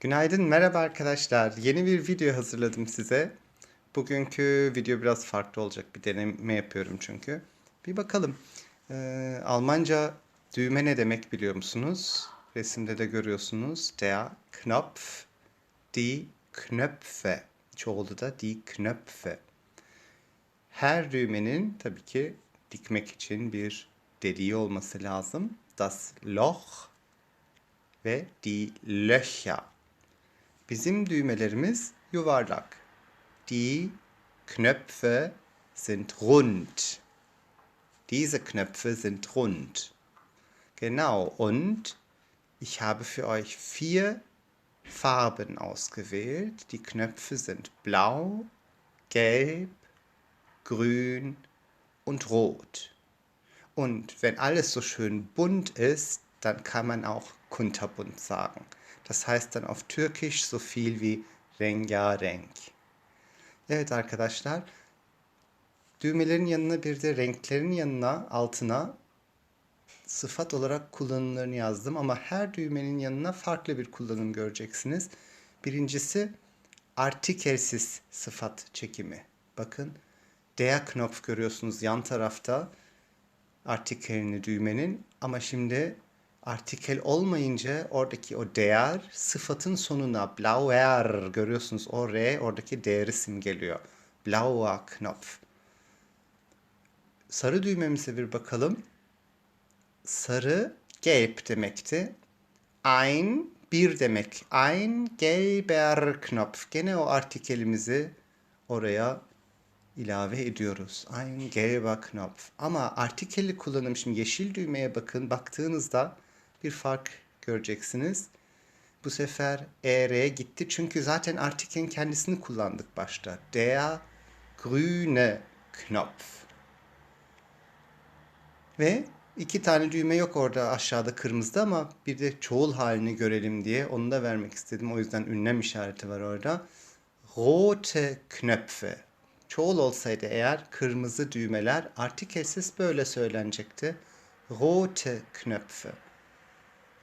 Günaydın, merhaba arkadaşlar. Yeni bir video hazırladım size. Bugünkü video biraz farklı olacak. Bir deneme yapıyorum çünkü. Bir bakalım. Ee, Almanca düğme ne demek biliyor musunuz? Resimde de görüyorsunuz. Der Knopf, die Knöpfe. Çoğulu da die Knöpfe. Her düğmenin tabii ki dikmek için bir deliği olması lazım. Das Loch ve die Löcher. Bizim düğmelerimiz yuvarlak. Die Knöpfe sind rund. Diese Knöpfe sind rund. Genau, und ich habe für euch vier Farben ausgewählt. Die Knöpfe sind blau, gelb, grün und rot. Und wenn alles so schön bunt ist, dann kann man auch kunterbunt sagen. Das heißt dann auf Türkisch so viel wie rengarenk. Evet arkadaşlar, düğmelerin yanına bir de renklerin yanına, altına sıfat olarak kullanımlarını yazdım ama her düğmenin yanına farklı bir kullanım göreceksiniz. Birincisi artikelsiz sıfat çekimi. Bakın der Knopf görüyorsunuz yan tarafta artikelini düğmenin ama şimdi artikel olmayınca oradaki o değer sıfatın sonuna blauer görüyorsunuz o R oradaki değeri simgeliyor. Blauer Knopf. Sarı düğmemize bir bakalım. Sarı gelb demekti. Ein bir demek. Ein gelber Knopf. Gene o artikelimizi oraya ilave ediyoruz. Ein gelber Knopf. Ama artikeli kullanım şimdi yeşil düğmeye bakın. Baktığınızda bir fark göreceksiniz. Bu sefer ER gitti çünkü zaten artikelin kendisini kullandık başta. Der grüne Knopf. Ve iki tane düğme yok orada aşağıda kırmızıda ama bir de çoğul halini görelim diye onu da vermek istedim. O yüzden ünlem işareti var orada. Rote Knöpfe. Çoğul olsaydı eğer kırmızı düğmeler artikelsiz böyle söylenecekti. Rote Knöpfe.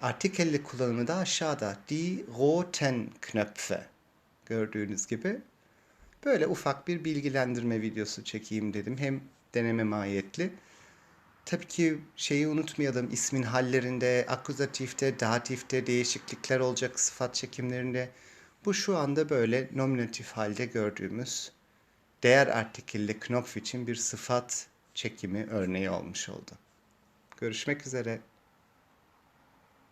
Artikelli kullanımı da aşağıda. Die roten Knöpfe. Gördüğünüz gibi. Böyle ufak bir bilgilendirme videosu çekeyim dedim. Hem deneme mahiyetli. Tabii ki şeyi unutmayalım. ismin hallerinde, akuzatifte, datifte değişiklikler olacak sıfat çekimlerinde. Bu şu anda böyle nominatif halde gördüğümüz değer artikelli Knopf için bir sıfat çekimi örneği olmuş oldu. Görüşmek üzere.